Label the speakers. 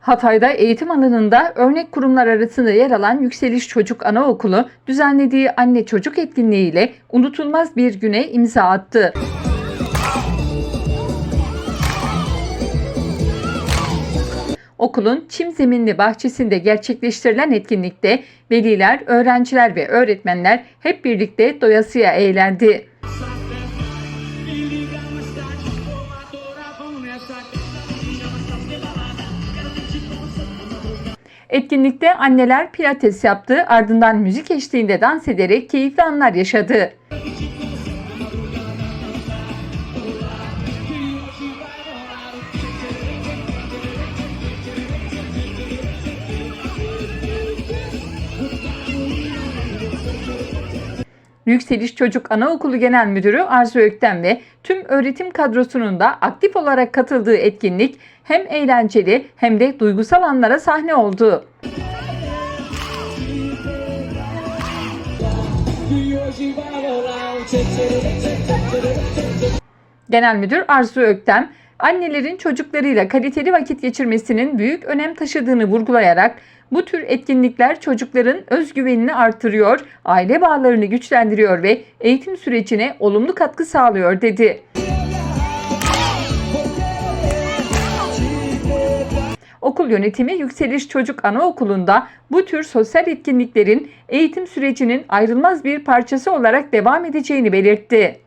Speaker 1: Hatay'da eğitim alanında örnek kurumlar arasında yer alan Yükseliş Çocuk Anaokulu düzenlediği anne çocuk etkinliğiyle unutulmaz bir güne imza attı. Okulun çim zeminli bahçesinde gerçekleştirilen etkinlikte veliler, öğrenciler ve öğretmenler hep birlikte doyasıya eğlendi. Etkinlikte anneler pilates yaptı, ardından müzik eşliğinde dans ederek keyifli anlar yaşadı. Yükseliş Çocuk Anaokulu Genel Müdürü Arzu Öktem ve tüm öğretim kadrosunun da aktif olarak katıldığı etkinlik hem eğlenceli hem de duygusal anlara sahne oldu. Genel Müdür Arzu Öktem, annelerin çocuklarıyla kaliteli vakit geçirmesinin büyük önem taşıdığını vurgulayarak bu tür etkinlikler çocukların özgüvenini artırıyor, aile bağlarını güçlendiriyor ve eğitim sürecine olumlu katkı sağlıyor dedi. Okul yönetimi Yükseliş Çocuk Anaokulu'nda bu tür sosyal etkinliklerin eğitim sürecinin ayrılmaz bir parçası olarak devam edeceğini belirtti.